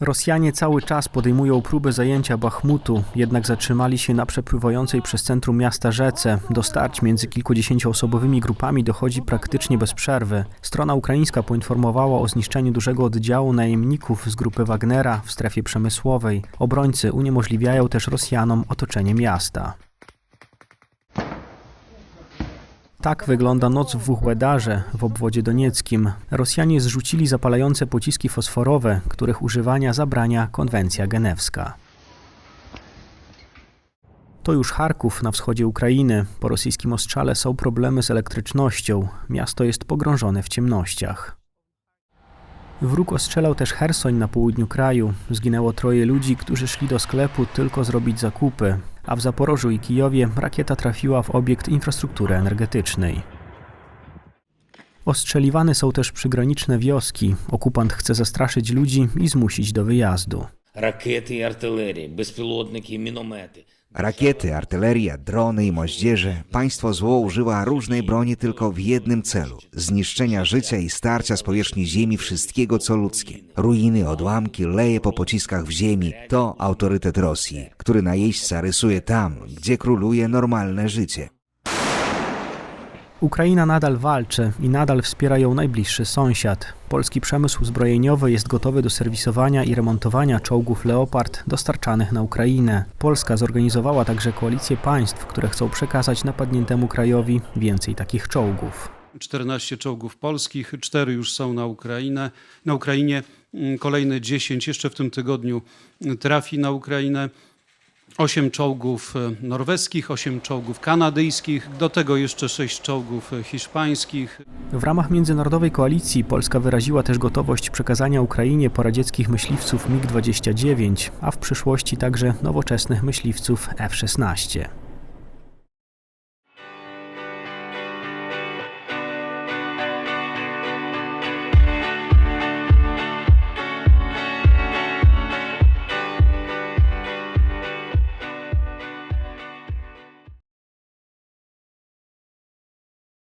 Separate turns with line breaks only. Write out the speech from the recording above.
Rosjanie cały czas podejmują próbę zajęcia Bachmutu, jednak zatrzymali się na przepływającej przez centrum miasta rzece. Do starć między kilkudziesięcioosobowymi grupami dochodzi praktycznie bez przerwy. Strona ukraińska poinformowała o zniszczeniu dużego oddziału najemników z grupy Wagnera w strefie przemysłowej. Obrońcy uniemożliwiają też Rosjanom otoczenie miasta. Tak wygląda noc w Wuchłedarze w obwodzie donieckim. Rosjanie zrzucili zapalające pociski fosforowe, których używania zabrania konwencja genewska. To już Charków na wschodzie Ukrainy. Po rosyjskim ostrzale są problemy z elektrycznością. Miasto jest pogrążone w ciemnościach. Wróg ostrzelał też Hersoń na południu kraju. Zginęło troje ludzi, którzy szli do sklepu tylko zrobić zakupy a w Zaporożu i Kijowie rakieta trafiła w obiekt infrastruktury energetycznej. Ostrzeliwane są też przygraniczne wioski. Okupant chce zastraszyć ludzi i zmusić do wyjazdu.
Rakiety i artylerii, bezpilotniki, minomety.
Rakiety, artyleria, drony i moździerze. Państwo zło używa różnej broni tylko w jednym celu zniszczenia życia i starcia z powierzchni ziemi wszystkiego, co ludzkie. Ruiny, odłamki leje po pociskach w ziemi. To autorytet Rosji, który najeźdźca rysuje tam, gdzie króluje normalne życie.
Ukraina nadal walczy i nadal wspiera ją najbliższy sąsiad. Polski przemysł zbrojeniowy jest gotowy do serwisowania i remontowania czołgów Leopard dostarczanych na Ukrainę. Polska zorganizowała także koalicję państw, które chcą przekazać napadniętemu krajowi więcej takich czołgów.
14 czołgów polskich, 4 już są na Ukrainę. Na Ukrainie mm, kolejne 10 jeszcze w tym tygodniu trafi na Ukrainę. 8 czołgów e, norweskich, 8 czołgów kanadyjskich, do tego jeszcze 6 czołgów e, hiszpańskich.
W ramach międzynarodowej koalicji Polska wyraziła też gotowość przekazania Ukrainie poradzieckich myśliwców MiG-29, a w przyszłości także nowoczesnych myśliwców F-16.